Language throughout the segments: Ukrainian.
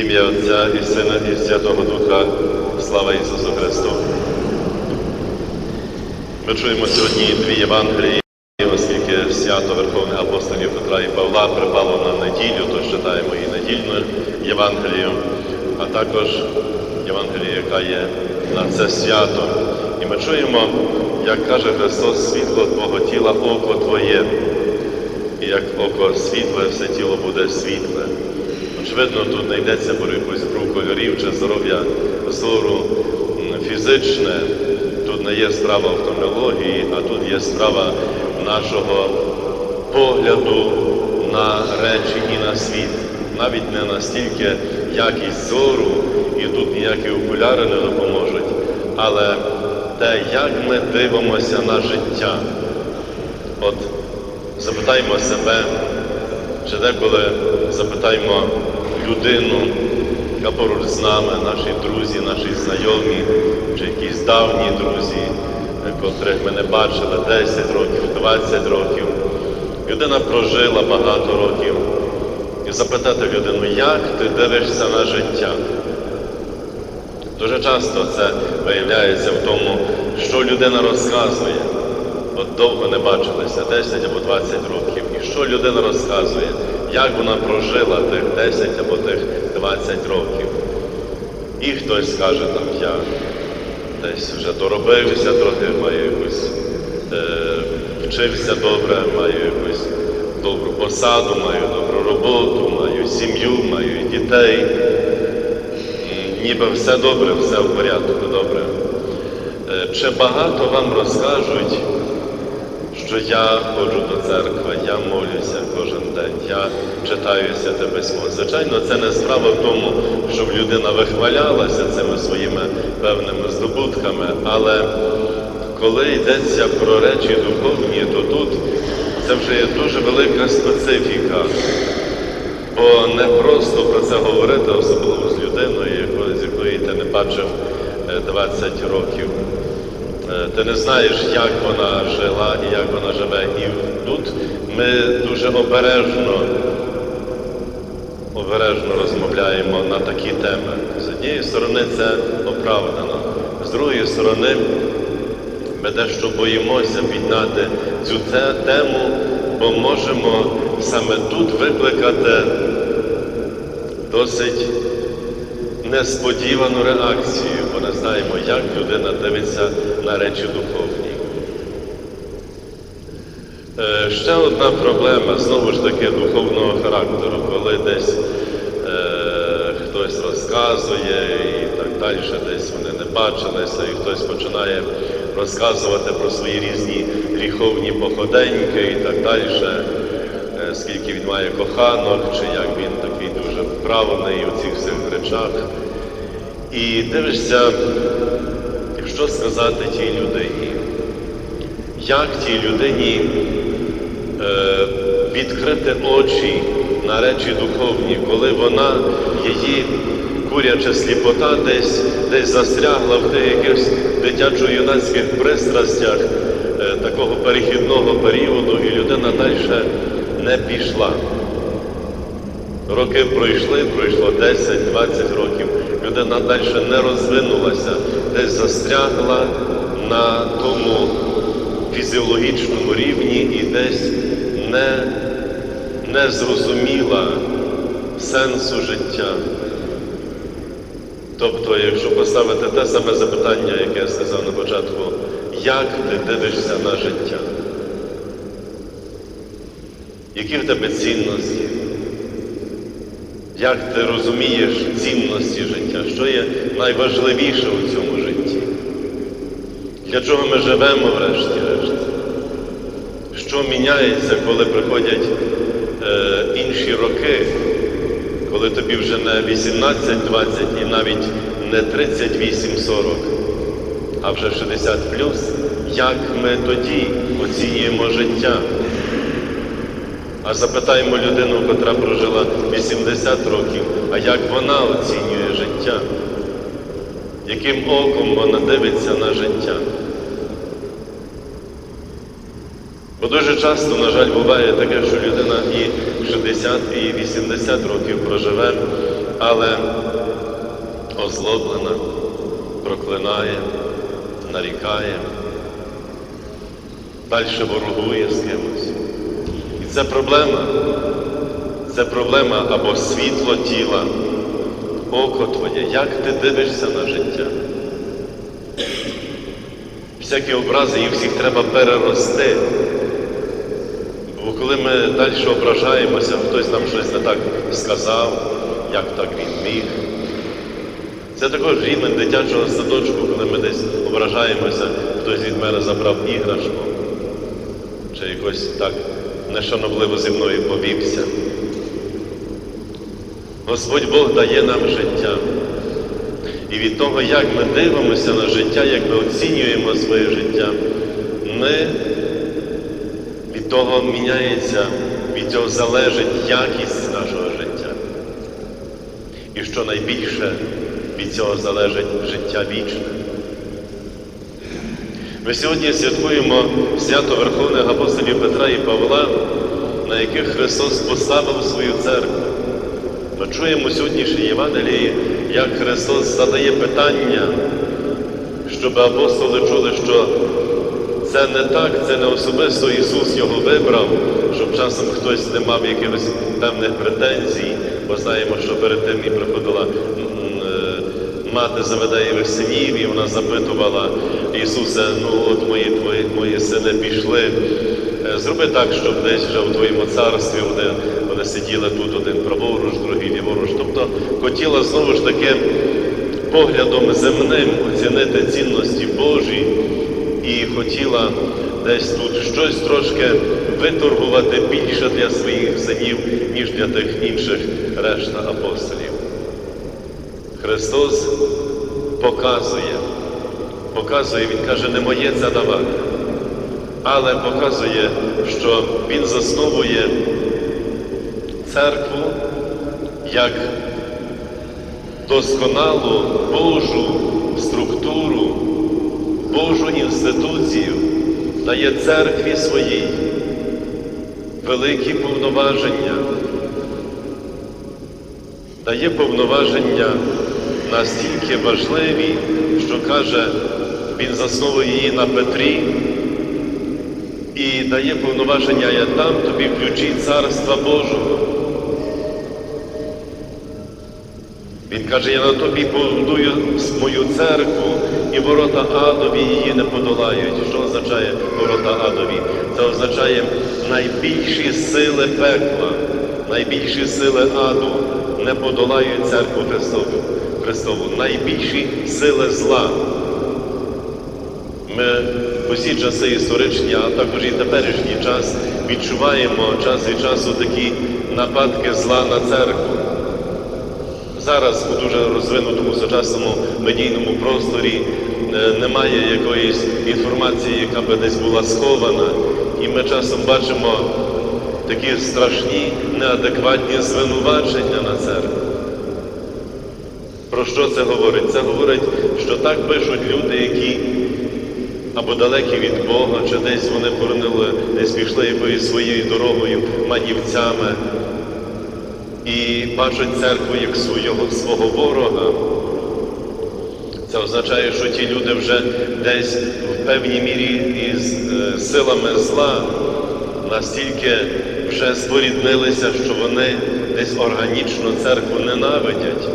Ім'я Отця і Сина і Святого Духа. Слава Ісусу Христу. Ми чуємо сьогодні дві Євангелії, оскільки свято Верховних апостолів Петра і Павла припало на неділю, то читаємо і недільну Євангелію, а також Євангелію, яка є на це свято. І ми чуємо, як каже Христос, світло Твого тіла, око Твоє. І як око світле, все тіло буде світле. Очевидно, тут не йдеться про якусь гру кольорів чи здоров'я зору фізичне. Тут не є справа офтальмології, а тут є справа нашого погляду на речі і на світ. Навіть не настільки якість зору, і тут ніякі окуляри не допоможуть, але те, як ми дивимося на життя. От запитаймо себе, чи деколи запитаймо людину, яка поруч з нами, наші друзі, наші знайомі, чи якісь давні друзі, котрих ми не бачили 10 років, 20 років. Людина прожила багато років. І запитати людину, як ти дивишся на життя? Дуже часто це виявляється в тому, що людина розказує. От довго не бачилися, 10 або 20 років. Що людина розказує, як вона прожила тих 10 або тих 20 років. І хтось скаже, там я десь вже доробився трохи, маю якусь, е, вчився добре, маю якусь добру посаду, маю добру роботу, маю сім'ю, маю дітей. Ніби все добре, все в порядку, добре. Е, Чи багато вам розкажуть, що я ходжу до церкви, я молюся кожен день, я читаю святе письмо. Звичайно, це не справа в тому, щоб людина вихвалялася цими своїми певними здобутками, але коли йдеться про речі духовні, то тут це вже є дуже велика специфіка. Бо не просто про це говорити, особливо з людиною, з якої ти не бачив е, 20 років. Е, Ти не знаєш, як вона жила і як вона живе. І тут ми дуже обережно, обережно розмовляємо на такі теми. З однієї сторони це оправдано, з другої сторони, ми дещо боїмося підняти цю тему, бо можемо саме тут викликати досить несподівану реакцію, бо не знаємо, як людина дивиться на речі духовні. Е, Ще одна проблема, знову ж таки, духовного характеру, коли десь е, хтось розказує і так далі, десь вони не бачилися, і хтось починає розказувати про свої різні гріховні походеньки і так далі, е, скільки він має коханок, чи як він такий дуже вправлений у цих всіх речах. І дивишся, що сказати тій людині, як тій людині е, відкрити очі на речі духовні, коли вона, її куряча сліпота десь, десь застрягла в тих якихось дитячо-юнацьких пристрастях е, такого перехідного періоду, і людина далі не пішла. Роки пройшли, пройшло 10-20 років. Людина далі не розвинулася, десь застрягла на тому фізіологічному рівні і десь не, не зрозуміла сенсу життя. Тобто, якщо поставити те саме запитання, яке я сказав на початку, як ти дивишся на життя? Які в тебе цінності? Як ти розумієш цінності життя? Що є найважливіше у цьому житті? Для чого ми живемо врешті-решт? Що міняється, коли приходять е, інші роки, коли тобі вже не 18-20 і навіть не 38-40, а вже 60 як ми тоді оцінюємо життя? А запитаємо людину, котра прожила 80 років, а як вона оцінює життя? Яким оком вона дивиться на життя? Бо дуже часто, на жаль, буває таке, що людина і 60, і 80 років проживе, але озлоблена, проклинає, нарікає, далі ворогує з кимось. І це проблема. Це проблема або світло тіла, око твоє, як ти дивишся на життя. Всякі образи, їх всіх треба перерости. Бо коли ми далі ображаємося, хтось нам щось не так сказав, як так він міг. Це також рівень дитячого садочку, коли ми десь ображаємося, хтось від мене забрав іграшку, чи якось так нешанобливо зі мною повівся. Господь Бог дає нам життя. І від того, як ми дивимося на життя, як ми оцінюємо своє життя, ми від того міняється, від цього залежить якість нашого життя. І що найбільше від цього залежить життя вічне. Ми сьогодні святкуємо свято Верховних апостолів Петра і Павла, на яких Христос поставив свою церкву. Ми чуємо сьогоднішній Євангелії, як Христос задає питання, щоб апостоли чули, що це не так, це не особисто Ісус його вибрав, щоб часом хтось не мав якихось певних претензій, бо знаємо, що перед тим і приходила мати Заведеєвих синів, і вона запитувала Ісусе, ну от мої твої, мої сини пішли. Е, зроби так, щоб десь вже у твоєму царстві вони, вони сиділи тут один праворуч, другий ліворуч. Тобто хотіла знову ж таки поглядом земним оцінити цінності Божі і хотіла десь тут щось трошки виторгувати більше для своїх синів, ніж для тих інших решта апостолів. Христос показує, показує, Він каже, не моє це давати, але показує, що Він засновує церкву як досконалу Божу структуру, Божу інституцію, дає церкві своїй великі повноваження, дає повноваження настільки важливі, що каже, він засновує її на Петрі і дає повноваження, я дам тобі ключі Царства Божого. Він каже, я на тобі побудую мою церкву, і ворота адові її не подолають. Що означає ворота адові? Це означає найбільші сили пекла, найбільші сили аду не подолають церкву Христову. Христову, найбільші сили зла. Ми усі часи історичні, а також і теперішній час відчуваємо час від часу такі нападки зла на церкву. Зараз у дуже розвинутому сучасному медійному просторі е, немає якоїсь інформації, яка би десь була схована, і ми часом бачимо такі страшні, неадекватні звинувачення. Про що це говорить? Це говорить, що так пишуть люди, які або далекі від Бога, чи десь вони поронили, десь пішли якоюсь своєю дорогою, манівцями, і бачать церкву як свого, свого ворога. Це означає, що ті люди вже десь в певній мірі із е, силами зла настільки вже споріднилися, що вони десь органічно церкву ненавидять.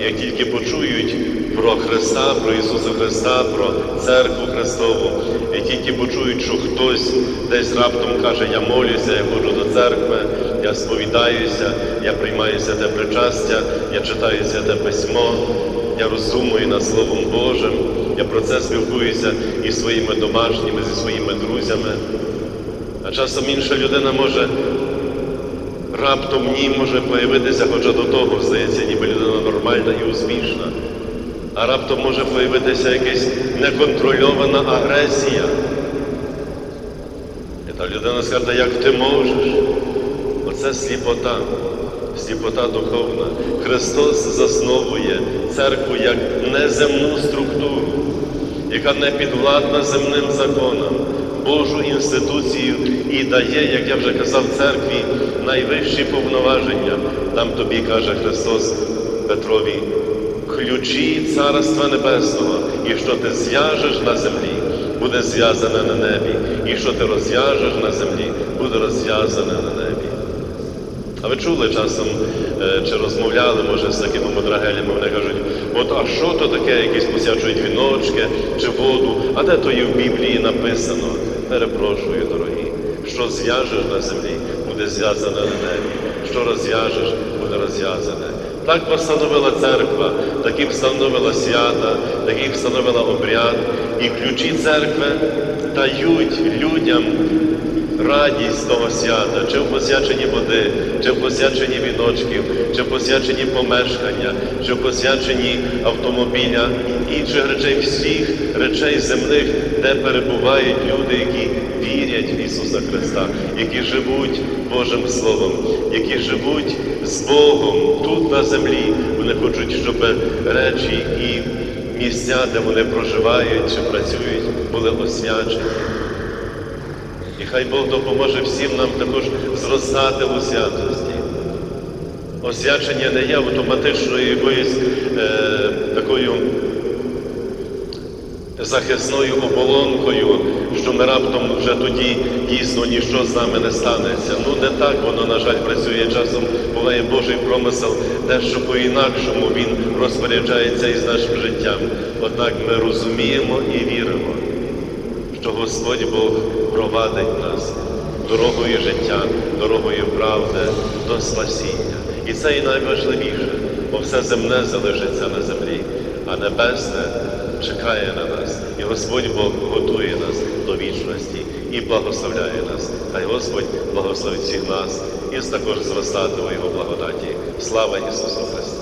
Як тільки почують про Христа, про Ісуса Христа, про церкву Христову, як тільки почують, що хтось десь раптом каже, я молюся, я ходжу до церкви, я сповідаюся, я приймаю святе причастя, я читаю святе письмо, я розумую над Словом Божим, я про це спілкуюся із своїми домашніми, зі своїми друзями. А часом інша людина може раптом в ній може появитися, хоча до того, здається, нормальна і успішна, а раптом може появитися якась неконтрольована агресія. І та людина скаже, як ти можеш? Оце сліпота, сліпота духовна. Христос засновує церкву як неземну структуру, яка не підвладна земним законам. Божу інституцію і дає, як я вже казав, церкві найвищі повноваження. Там тобі каже Христос, Петрові ключі Царства Небесного, і що ти зв'яжеш на землі, буде зв'язане на небі, і що ти розв'яжеш на землі, буде розв'язане на небі. А ви чули часом, е, чи розмовляли, може, з такими мудрагелями, вони кажуть, от а що то таке, якісь посячують віночки чи воду, а де то є в Біблії написано? Перепрошую, дорогі, що зв'яжеш на землі, буде зв'язане на небі, що розв'яжеш, буде розв'язане. Так постановила церква, такі встановила свята, такі встановила обряд, і ключі церкви дають людям радість того свята, чи в посвяченні води, чи в посвяченні віночків, чи в посвяченні помешкання, чи в посвяченні автомобіля і інших речей, всіх речей земних, де перебувають люди, які вірять Ісуса Христа, які живуть Божим Словом, які живуть з Богом тут на землі. Вони хочуть, щоб речі і місця, де вони проживають чи працюють, були освячені. І хай Бог допоможе всім нам також зростати у святості. Освячення не є автоматичною якоюсь е, такою захисною оболонкою, що ми раптом вже тоді дійсно ніщо з нами не станеться. Ну не так воно, на жаль, працює часом, буває Божий промисел, дещо по-інакшому він розпоряджається із нашим життям. Однак ми розуміємо і віримо що Господь Бог провадить нас дорогою життя, дорогою правди до спасіння. І це і найважливіше, бо все земне залишиться на землі, а небесне чекає на нас. І Господь Бог готує нас до вічності і благословляє нас. Хай Господь благословить всіх нас і також зростати у Його благодаті. Слава Ісусу Христу!